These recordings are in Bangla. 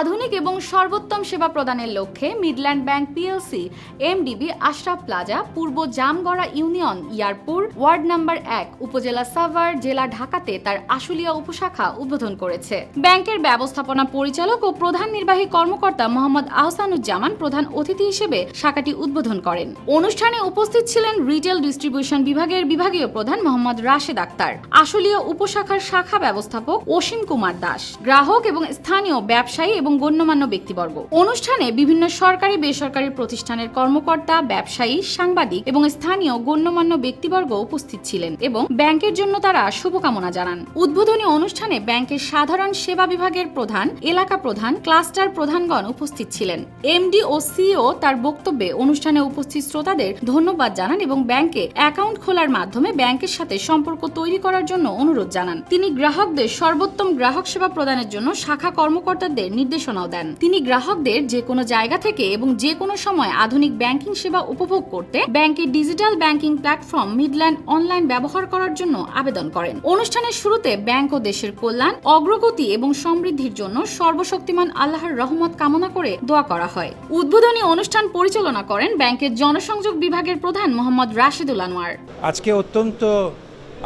আধুনিক এবং সর্বোত্তম সেবা প্রদানের লক্ষ্যে Midland Bank PLC, MDB, Ashraf plaza, পূর্ব Jamgara union, Yarpur, ward number এক, উপজেলা সাভার, জেলা ঢাকাতে তার আশুলিয়া উপশাখা উদ্বোধন করেছে। ব্যাংকের ব্যবস্থাপনা পরিচালক ও প্রধান নির্বাহী কর্মকর্তা মোহাম্মদ আহসানুজ্জামান প্রধান অতিথি হিসেবে শাখাটি উদ্বোধন করেন। অনুষ্ঠানে উপস্থিত ছিলেন রিটেল ডিস্ট্রিবিউশন বিভাগের বিভাগীয় প্রধান মোহাম্মদ রাশেদ আক্তার, আশুলিয়া উপশাখার শাখা ব্যবস্থাপক অসীম কুমার দাস। গ্রাহক এবং স্থানীয় ব্যবসায়ী এবং গণ্যমান্য ব্যক্তিবর্গ। অনুষ্ঠানে বিভিন্ন সরকারি, বেসরকারি প্রতিষ্ঠানের কর্মকর্তা, ব্যবসায়ী, সাংবাদিক এবং স্থানীয় গণ্যমান্য ব্যক্তিবর্গ উপস্থিত ছিলেন এবং ব্যাংকের জন্য তারা শুভকামনা জানান। উদ্বোধনী অনুষ্ঠানে ব্যাংকের সাধারণ সেবা বিভাগের প্রধান, এলাকা প্রধান, ক্লাস্টার প্রধানগণ উপস্থিত ছিলেন। এমডি ও সিও তার বক্তব্যে অনুষ্ঠানে উপস্থিত শ্রোতাদের ধন্যবাদ জানান এবং ব্যাংকে অ্যাকাউন্ট খোলার মাধ্যমে ব্যাংকের সাথে সম্পর্ক তৈরি করার জন্য অনুরোধ জানান। তিনি গ্রাহকদের সর্বোত্তম গ্রাহক সেবা প্রদানের জন্য শাখা কর্মকর্তাদের নির্দেশনাও দেন। তিনি গ্রাহকদের যে কোনো জায়গা থেকে এবং যে কোনো সময় আধুনিক ব্যাংকিং সেবা উপভোগ করতে ব্যাংকের digital banking platform Midland online ব্যবহার করার জন্য আবেদন করেন। অনুষ্ঠানের শুরুতে ব্যাংক ও দেশের কল্যাণ, অগ্রগতি এবং সমৃদ্ধির জন্য সর্বশক্তিমান আল্লাহর রহমত কামনা করে দোয়া করা হয়। উদ্বোধনী অনুষ্ঠান পরিচালনা করেন ব্যাংকের জনসংযোগ বিভাগের প্রধান মোহাম্মদ রাশেদুল আনোয়ার। আজকে অত্যন্ত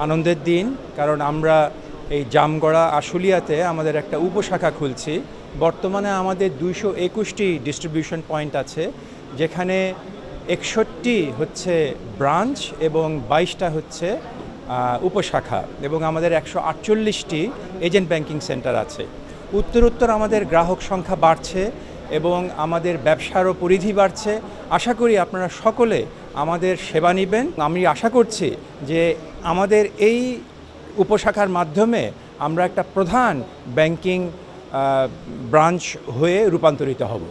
আনন্দের দিন, কারণ আমরা এই জামগড়া আশুলিয়াতে আমাদের একটা উপশাখা খুলছি। বর্তমানে আমাদের দুইশো একুশটি ডিস্ট্রিবিউশন পয়েন্ট আছে, যেখানে একষট্টি হচ্ছে ব্রাঞ্চ এবং বাইশটা হচ্ছে উপশাখা এবং আমাদের একশো আটচল্লিশটি এজেন্ট ব্যাংকিং সেন্টার আছে। উত্তরোত্তর আমাদের গ্রাহক সংখ্যা বাড়ছে এবং আমাদের ব্যবসারও পরিধি বাড়ছে। আশা করি আপনারা সকলে আমাদের সেবা নেবেন। আমি আশা করছি যে আমাদের এই উপশাখার মাধ্যমে আমরা একটা প্রধান ব্যাংকিং ব্রাঞ্চ হয়ে রূপান্তরিত হব।